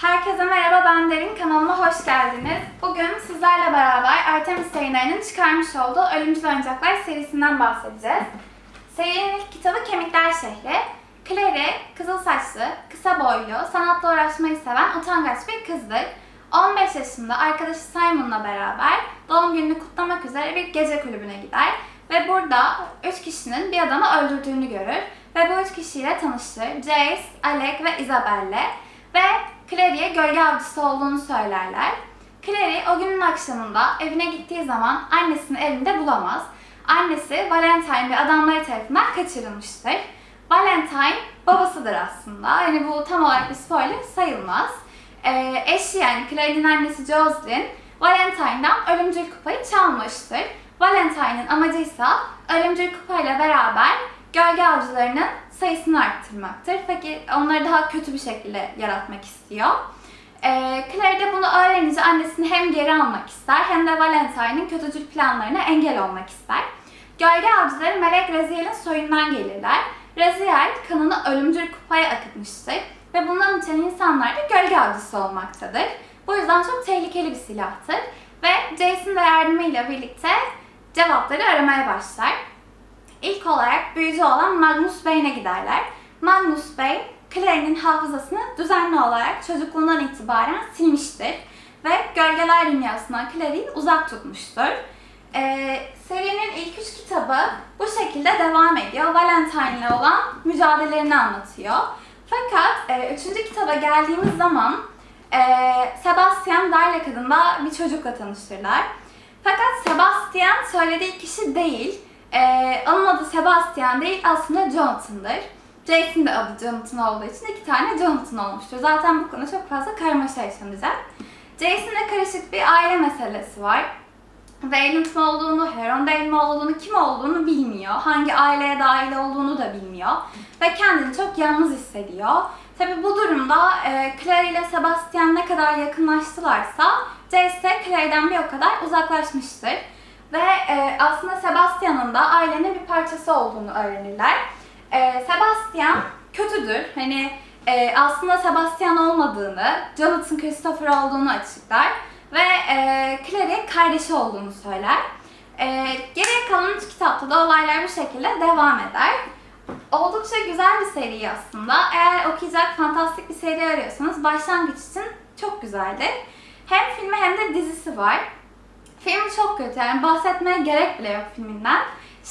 Herkese merhaba ben Derin kanalıma hoş geldiniz. Bugün sizlerle beraber Artemis yayınlarının çıkarmış olduğu Ölümcül Oyuncaklar serisinden bahsedeceğiz. Serinin ilk kitabı Kemikler Şehri. Clary, kızıl saçlı, kısa boylu, sanatla uğraşmayı seven utangaç bir kızdır. 15 yaşında arkadaşı Simon'la beraber doğum gününü kutlamak üzere bir gece kulübüne gider ve burada 3 kişinin bir adamı öldürdüğünü görür ve bu üç kişiyle tanışır. Jace, Alec ve Isabelle ve Clary'e gölge avcısı olduğunu söylerler. Clary o günün akşamında evine gittiği zaman annesini evinde bulamaz. Annesi Valentine ve adamları tarafından kaçırılmıştır. Valentine babasıdır aslında. Yani bu tam olarak bir spoiler sayılmaz. Ee, eşi yani Clary'nin annesi Jocelyn Valentine'dan ölümcül kupayı çalmıştır. Valentine'ın amacıysa ölümcül kupayla beraber gölge avcılarının sayısını arttırmaktır. Peki onları daha kötü bir şekilde yaratmak istiyor. Ee, Claire de bunu öğrenince annesini hem geri almak ister hem de Valentine'in kötücül planlarına engel olmak ister. Gölge avcıları Melek Raziel'in soyundan gelirler. Raziel kanını ölümcül kupaya akıtmıştır ve bundan içen insanlar da gölge avcısı olmaktadır. Bu yüzden çok tehlikeli bir silahtır ve Jason da yardımıyla birlikte cevapları aramaya başlar. İlk olarak büyücü olan Magnus Bey'ine giderler. Magnus Bey, Claire'nin hafızasını düzenli olarak çocukluğundan itibaren silmiştir ve gölgeler dünyasından Claire'i uzak tutmuştur. Ee, serinin ilk üç kitabı bu şekilde devam ediyor. Valentine ile olan mücadelelerini anlatıyor. Fakat e, üçüncü kitaba geldiğimiz zaman e, Sebastian Darla adında bir çocukla tanışırlar. Fakat Sebastian söylediği kişi değil. Ee, onun adı Sebastian değil aslında Jonathan'dır. Jason de adı Jonathan olduğu için iki tane Jonathan olmuştur. Zaten bu konuda çok fazla karmaşa yaşanacak. Jason'da karışık bir aile meselesi var. Valent mi olduğunu, Herondale mi olduğunu, kim olduğunu bilmiyor. Hangi aileye dahil olduğunu da bilmiyor. Ve kendini çok yalnız hissediyor. Tabi bu durumda e, Claire ile Sebastian ne kadar yakınlaştılarsa Jace de Claire'den bir o kadar uzaklaşmıştır. Ve e, aslında da ailenin bir parçası olduğunu öğrenirler. E, Sebastian kötüdür. Hani e, aslında Sebastian olmadığını, Jonathan Christopher olduğunu açıklar. Ve e, Claire'e kardeşi olduğunu söyler. E, geriye kalan üç kitapta da olaylar bu şekilde devam eder. Oldukça güzel bir seri aslında. Eğer okuyacak fantastik bir seri arıyorsanız başlangıç için çok güzeldir. Hem filmi hem de dizisi var. Film çok kötü yani bahsetmeye gerek bile yok filminden.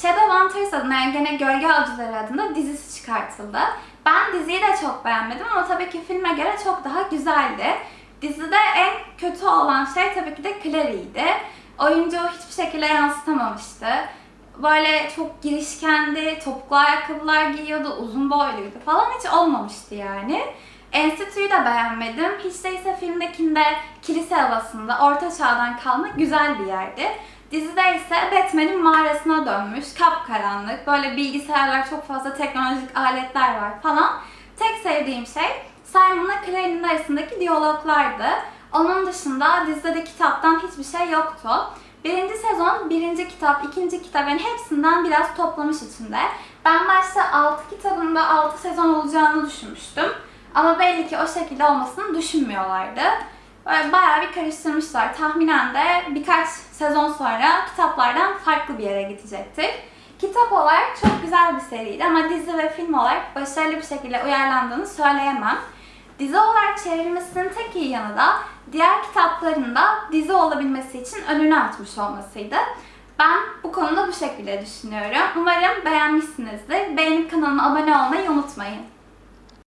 Shadowhunters adına yani gene Gölge Avcıları adında dizisi çıkartıldı. Ben diziyi de çok beğenmedim ama tabii ki filme göre çok daha güzeldi. Dizide en kötü olan şey tabii ki de Clary'ydi. Oyuncu hiçbir şekilde yansıtamamıştı. Böyle çok girişkendi, topuklu ayakkabılar giyiyordu, uzun boyluydu falan hiç olmamıştı yani. Enstitüyü de beğenmedim. Hiç değilse filmdekinde kilise havasında orta çağdan kalma güzel bir yerdi. Dizide ise Batman'in mağarasına dönmüş, kapkaranlık, böyle bilgisayarlar, çok fazla teknolojik aletler var falan. Tek sevdiğim şey Simon'la Claire'nin arasındaki diyaloglardı. Onun dışında dizide de kitaptan hiçbir şey yoktu. Birinci sezon, birinci kitap, ikinci kitap yani hepsinden biraz toplamış içinde. Ben başta 6 kitabında 6 sezon olacağını düşünmüştüm. Ama belli ki o şekilde olmasını düşünmüyorlardı. Bayağı bir karıştırmışlar. Tahminen de birkaç sezon sonra kitaplardan farklı bir yere gidecektir. Kitap olarak çok güzel bir seriydi ama dizi ve film olarak başarılı bir şekilde uyarlandığını söyleyemem. Dizi olarak çevrilmesinin tek iyi yanı da diğer kitaplarında dizi olabilmesi için önünü açmış olmasıydı. Ben bu konuda bu şekilde düşünüyorum. Umarım beğenmişsinizdir. Beğenip kanalıma abone olmayı unutmayın.